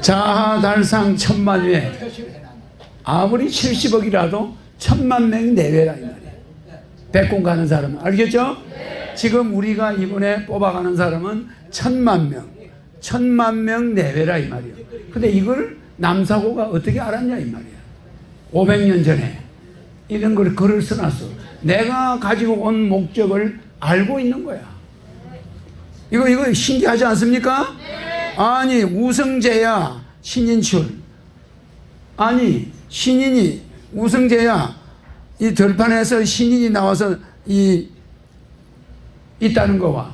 자하달상 천만 회 아무리 70억이라도 천만 명 내외라 이 말이에요. 백공 가는 사람은 알겠죠? 지금 우리가 이번에 뽑아가는 사람은 천만 명, 천만 명 내외라 이 말이에요. 근데 이걸 남사고가 어떻게 알았냐 이 말이에요. 500년 전에 이런 걸 글을 써놨어. 내가 가지고 온 목적을 알고 있는 거야. 이거 이거 신기하지 않습니까? 아니 우승재야 신인출 아니 신인이 우승재야 이 들판에서 신인이 나와서 이 있다는 거와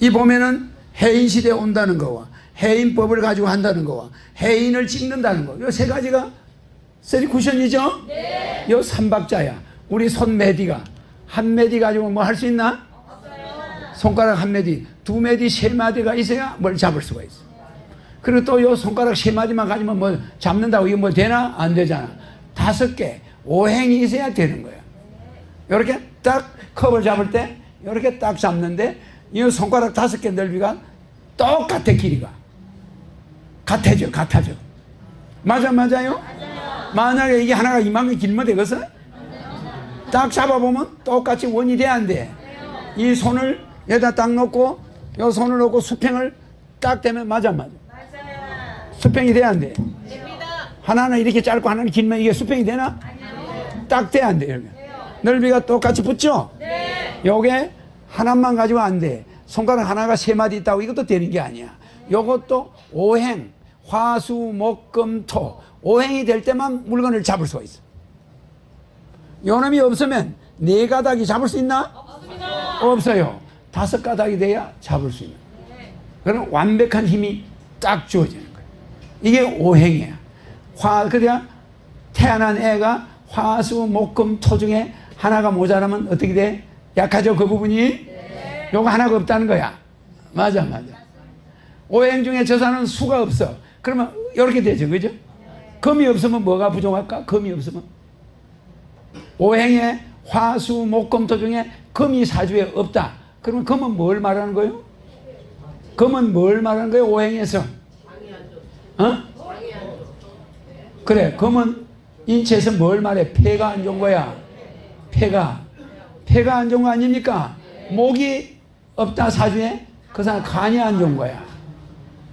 이 보면은 해인 시대 온다는 거와 해인법을 가지고 한다는 거와 해인을 찍는다는 거. 요 세 가지가 세리 쿠션이죠? 네. 요 삼박자야. 우리 손 메디가 한 메디 가지고 뭐 할 수 있나? 손가락 한 메디, 두 메디, 세 마디가 있어야 뭘 잡을 수가 있어. 그리고 또 요 손가락 세 마디만 가지면 뭐 잡는다고 이거 뭐 되나? 안 되잖아. 다섯 개, 오행이 있어야 되는 거야. 이렇게 딱 컵을 잡을 때 이렇게 딱 잡는데 이 손가락 다섯 개 넓이가 똑같아 길이가. 같아져, 같아져. 맞아, 맞아요? 만약에 이게 하나가 이만큼 길면 되겠어? 딱 잡아보면 똑같이 원이 돼, 안 돼? 이 손을 여기다 딱 놓고, 요 손을 놓고 수평을 딱 대면 맞아, 맞아. 수평이 돼, 안 돼? 하나는 이렇게 짧고 하나는 길면 이게 수평이 되나? 딱 돼, 안 돼? 이러면. 넓이가 똑같이 붙죠? 요게 하나만 가지고 안 돼. 손가락 하나가 세 마디 있다고 이것도 되는 게 아니야. 요것도 오행, 화수, 목, 금, 토. 오행이 될 때만 물건을 잡을 수가 있어. 요 놈이 없으면 네 가닥이 잡을 수 있나? 없어요. 다섯 가닥이 돼야 잡을 수 있는. 그럼 완벽한 힘이 딱 주어지는 거예요. 이게 오행이야. 화, 그래야 태어난 애가 화수, 목금, 토 중에 하나가 모자라면 어떻게 돼? 약하죠, 그 부분이? 요거 하나가 없다는 거야. 맞아, 맞아. 오행 중에 저사는 수가 없어. 그러면 이렇게 되죠, 그죠? 금이 없으면 뭐가 부족할까? 금이 없으면. 오행에 화수, 목금 토 중에 금이 사주에 없다. 그러면 금은 뭘 말하는 거예요? 금은 뭘 말하는 거예요? 오행에서. 어? 그래, 금은 인체에서 뭘 말해? 폐가 안 좋은 거야. 폐가. 폐가 안 좋은 거 아닙니까? 목이 없다 사주에 그 사람 간이 안 좋은 거야.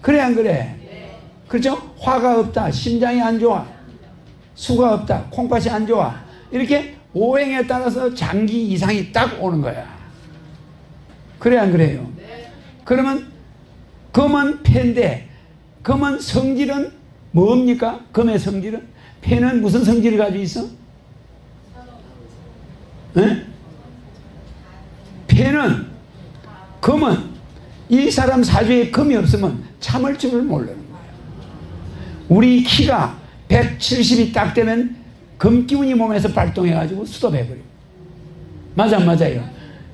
그래 안 그래? 그렇죠? 화가 없다. 심장이 안 좋아. 수가 없다. 콩팥이 안 좋아. 이렇게 오행에 따라서 장기 이상이 딱 오는 거야. 그래 안 그래요? 그러면 금은 폐인데 금은 성질은 뭡니까? 금의 성질은 폐는 무슨 성질을 가지고 있어? 에? 폐는 금은 이 사람 사주에 금이 없으면 참을 줄을 모르는 거예요. 우리 키가 170이 딱 되면 금 기운이 몸에서 발동해가지고 수도해버려요. 맞아, 맞아요.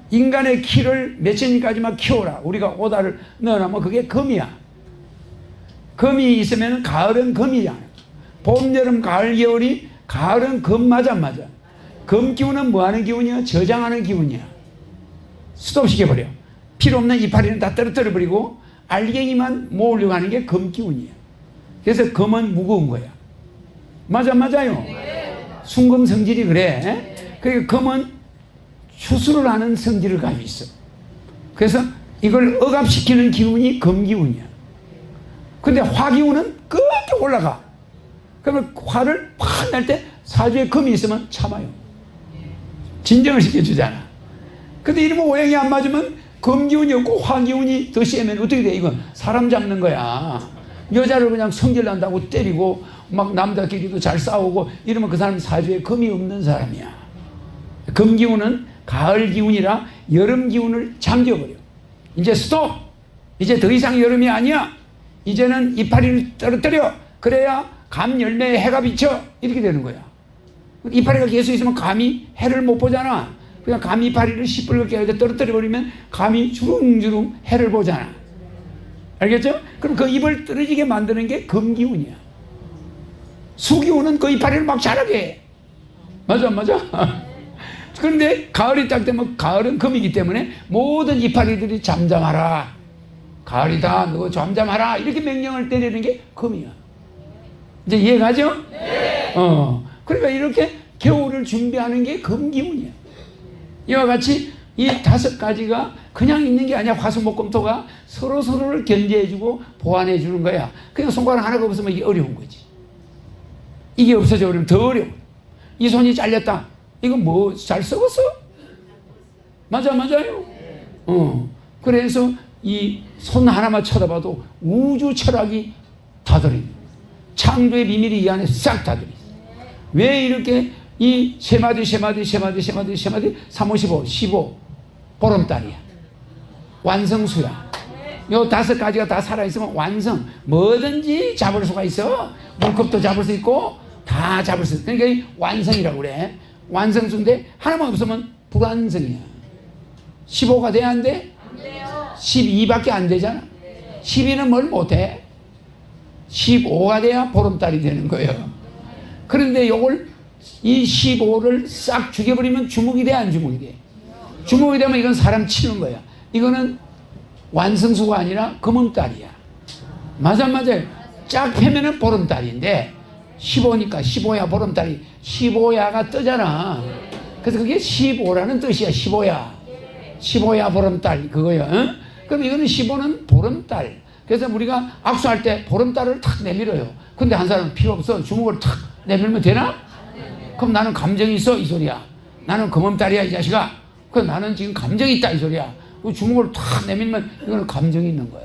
인간의 키를 몇천까지만 키워라. 우리가 오다를 넣어놓으면 그게 금이야. 금이 있으면 가을은 금이야. 봄, 여름, 가을, 겨울이 가을은 금 맞아, 맞아. 금 기운은 뭐 하는 기운이야? 저장하는 기운이야. 스톱시켜 버려. 필요 없는 이파리는 다 떨어뜨려 버리고 알갱이만 모으려고 하는 게 금 기운이야. 그래서 금은 무거운 거야. 맞아, 맞아요. 순금 성질이 그래. 그러니까 금은 추수를 하는 성질을 가지고 있어. 그래서 이걸 억압시키는 기운이 금 기운이야. 근데 화 기운은 끝에 올라가. 그러면 화를 팍낼때 사주에 금이 있으면 참아요. 진정을 시켜주잖아. 근데 이러면 오행이 안 맞으면 금 기운이 없고 화 기운이 더 세면 어떻게 돼? 이건 사람 잡는 거야. 여자를 그냥 성질 난다고 때리고 막 남자끼리도 잘 싸우고 이러면 그 사람 사주에 금이 없는 사람이야. 금 기운은 가을 기운이라 여름 기운을 잠겨버려. 이제 스톱! 이제 더 이상 여름이 아니야. 이제는 이파리를 떨어뜨려. 그래야 감 열매에 해가 비쳐. 이렇게 되는 거야. 이파리가 계속 있으면 감이 해를 못 보잖아. 그냥 감 이파리를 시뻘겋게 이렇게 떨어뜨려 버리면 감이 주릉주릉 해를 보잖아. 알겠죠? 그럼 그 입을 떨어지게 만드는 게 금기운이야. 수기운은 그 이파리를 막 자라게 해. 맞아, 맞아. 그런데 가을이 딱 되면 가을은 금이기 때문에 모든 이파리들이 잠잠하라. 가을이다. 너 잠잠하라. 이렇게 명령을 때리는 게 금이야. 이제 이해가죠? 어. 그러니까 이렇게 겨울을 준비하는 게 금기운이야. 이와 같이 이 다섯 가지가 그냥 있는 게 아니야. 화수목금토가 서로 서로를 견제해주고 보완해주는 거야. 그냥 손가락 하나가 없으면 이게 어려운 거지. 이게 없어져 버리면 더 어려워. 이 손이 잘렸다. 이거 뭐잘 썩었어? 맞아 맞아요. 어. 그래서 이 손 하나만 쳐다봐도 우주 철학이 다 들어있는. 창조의 비밀이 이 안에 싹 다 들어있어. 왜 이렇게 이 세 마디 세 마디 세 마디 세 마디 세 마디 355 15 보름달이야. 완성수야. 요 다섯 가지가 다 살아있으면 완성. 뭐든지 잡을 수가 있어. 물컵도 잡을 수 있고 다 잡을 수 있어. 그러니까 이 완성이라고 그래. 완성수인데 하나만 없으면 불완성이야. 15가 돼야 안 돼? 12밖에 안 되잖아. 12는 뭘 못해? 15가 돼야 보름달이 되는 거예요. 그런데 요걸 이 15를 싹 죽여버리면 주먹이 돼, 안 주먹이 돼? 주먹이 되면 이건 사람 치는 거야. 이거는 완성수가 아니라 금음달이야. 맞아, 맞아요. 쫙 패면은 보름달인데 15니까 15야 보름달이 15야가 뜨잖아. 그래서 그게 15라는 뜻이야, 15야. 15야 보름달 그거요. 응? 그럼 이거는 15는 보름달. 그래서 우리가 악수할 때 보름달을 탁 내밀어요. 근데 한 사람은 필요 없어. 주먹을 탁 내밀면 되나? 그럼 나는 감정이 있어 이 소리야. 나는 금음달이야 이 자식아. 그럼 나는 지금 감정이 있다 이 소리야. 그 주먹을 탁 내밀면 이거는 감정이 있는 거야.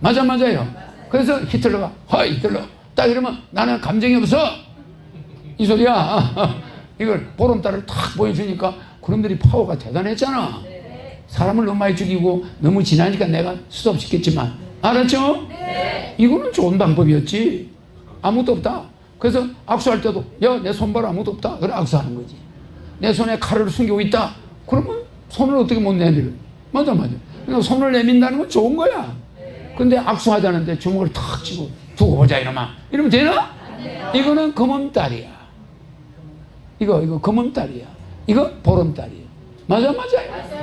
맞아 맞아요. 그래서 히틀러가 허 히틀러 딱 이러면 나는 감정이 없어 이 소리야. 이걸 보름달을 탁 보여주니까 그놈들이 파워가 대단했잖아. 사람을 너무 많이 죽이고 너무 지나니까 내가 수습시켰지만 알았죠? 이거는 좋은 방법이었지. 아무도 없다. 그래서 악수할 때도 야 내 손발 아무도 없다. 그래 악수하는 거지. 내 손에 칼을 숨기고 있다. 그러면 손을 어떻게 못 내밀어? 맞아 맞아. 그러니까 손을 내민다는 건 좋은 거야. 근데 악수하자는데 주먹을 탁 쥐고 두고 보자 이놈아. 이러면 되나? 이거는 검은딸이야. 이거 이거 검은딸이야. 이거 보름달이야. 맞아 맞아요.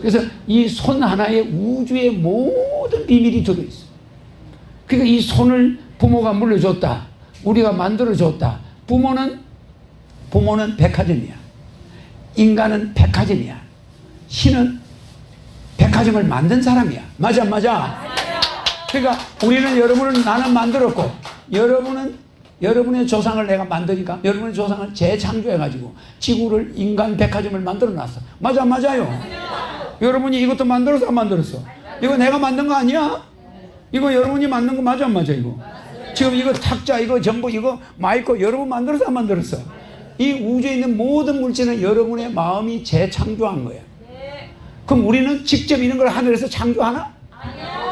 그래서 이 손 하나에 우주의 모든 비밀이 들어있어. 그러니까 이 손을 부모가 물려줬다. 우리가 만들어줬다. 부모는 부모는 백화점이야. 인간은 백화점이야. 신은 백화점을 만든 사람이야. 맞아 맞아. 그러니까 우리는 여러분을 나는 만들었고 여러분은 여러분의 조상을 내가 만드니까 여러분의 조상을 재창조해가지고 지구를 인간 백화점을 만들어 놨어. 맞아 맞아요. 여러분이 이것도 만들었어 안 만들었어? 이거 내가 만든 거 아니야? 이거 여러분이 만든 거 맞아 안 맞아 이거? 지금 이거 탁자 이거 전부 이거 마이크 여러분 만들었어 안 만들었어? 이 우주에 있는 모든 물질은 여러분의 마음이 재창조한 거야. 그럼 우리는 직접 이런 걸 하늘에서 창조하나?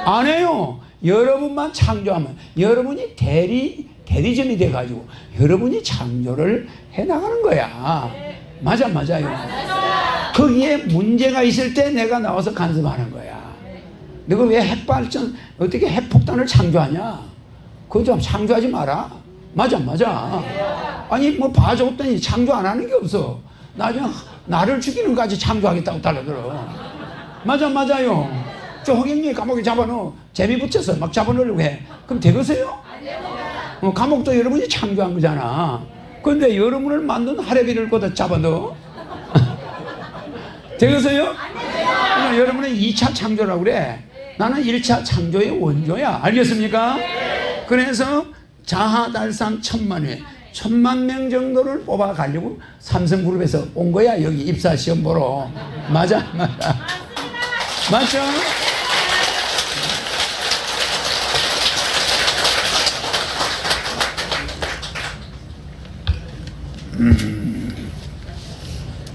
안 해요. 여러분만 창조하면 여러분이 대리 대리점이 돼가지고 여러분이 창조를 해 나가는 거야. 맞아 맞아요. 거기에 문제가 있을 때 내가 나와서 간섭하는 거야. 너가 왜 핵발전 어떻게 핵폭탄을 창조하냐? 그거 좀 창조하지 마라. 맞아 맞아. 아니 뭐 봐줬더니 창조 안 하는 게 없어. 나중에 나를 죽이는 까지 창조하겠다고 달라들어. 맞아 맞아요. 저 허경영이 감옥에 잡아놓어 재미 붙여서 막 잡아놓으려고 해. 그럼 되겠어요? 어, 감옥도 여러분이 창조한 거잖아. 근데 여러분을 만든 하레비를 거다 잡아넣어. 되겠어요? 여러분은 2차 창조라고 그래. 나는 1차 창조의 원조야. 알겠습니까? 그래서 자하달상 천만 회, 천만 명 정도를 뽑아 가려고 삼성그룹에서 온 거야. 여기 입사 시험 보러. 맞아, 맞아. 맞죠?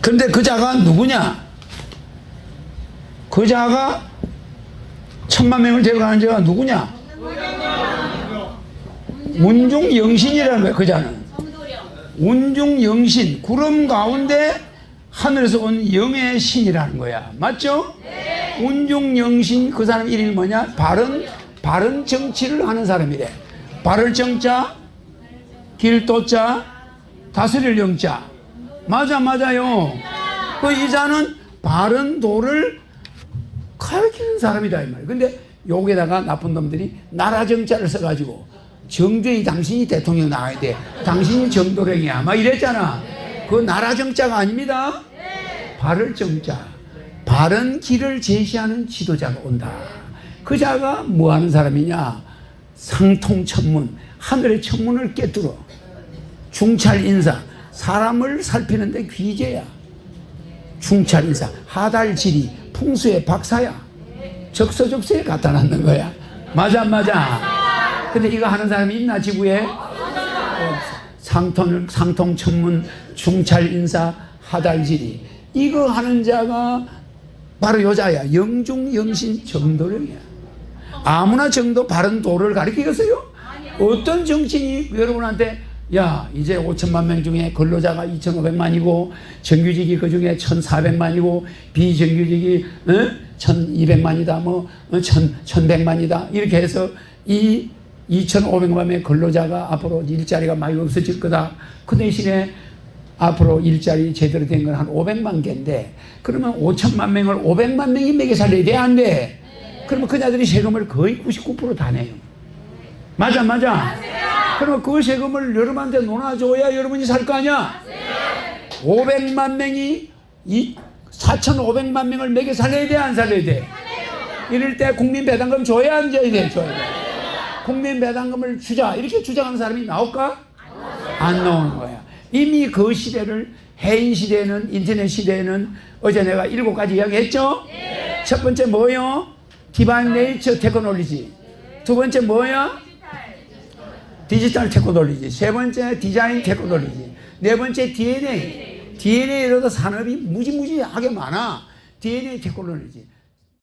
근데 그 자가 누구냐? 그 자가 천만 명을 데려가는 자가 누구냐? 운중 영신이라는 거야, 그 자는. 운중 영신, 구름 가운데 하늘에서 온 영의 신이라는 거야. 맞죠? 운중 영신, 그 사람 이름이 뭐냐? 바른, 바른 정치를 하는 사람이래. 바를 정자, 길도자, 다스릴 영자. 맞아, 맞아요. 그 이자는 바른 도를 가르치는 사람이다 이 말이에요. 근데 여기다가 나쁜 놈들이 나라 정자를 써가지고 정주행 당신이 대통령 나와야 돼. 당신이 정도령이야. 막 이랬잖아. 그 나라 정자가 아닙니다. 바를 정자. 바른 길을 제시하는 지도자가 온다. 그 자가 뭐 하는 사람이냐? 상통 천문. 하늘의 천문을 깨뚫어. 중찰 인사. 사람을 살피는데 귀재야. 중찰 인사. 하달 지리. 풍수의 박사야. 적서적소에 갖다 놨는 거야. 맞아, 안 맞아. 근데 이거 하는 사람이 있나, 지구에? 없어. 상통, 상통 천문, 중찰 인사, 하달지리. 이거 하는 자가 바로 여자야. 영중 영신 정도령이야. 아무나 정도 바른 도를 가리키겠어요? 어떤 정치인이 여러분한테 야 이제 5천만 명 중에 근로자가 2,500만이고 정규직이 그 중에 1,400만이고 비정규직이 어? 1,200만이다 뭐 어? 1,000, 1,100만이다 이렇게 해서 이 2,500만 명의 근로자가 앞으로 일자리가 많이 없어질 거다. 그 대신에 앞으로 일자리 제대로 된 건 한 500만 개인데 그러면 5천만 명을 500만 명이 먹여 살려야 돼? 안 돼? 그러면 그자들이 세금을 거의 99%다 내요. 맞아 맞아. 그러면 그 세금을 여러분한테 논아줘야 여러분이 살 거 아니야? 500만 명이 이 4,500만 명을 먹여 살려야 돼? 안 살려야 돼? 이럴 때 국민 배당금 줘야 안 줘야 돼? 줘야 돼. 국민 배당금을 주자 이렇게 주장하는 사람이 나올까? 안 나오는 거야. 이미 그 시대를 해인 시대는 인터넷 시대에는 어제 내가 일곱 가지 이야기했죠. 첫 번째 뭐요? 디바인 네이처 테크놀로지. 두 번째 뭐야? 디지털 테크놀로지. 세 번째 디자인 테크놀로지. 네 번째 DNA. DNA로도 산업이 무지무지하게 많아. DNA 테크놀로지.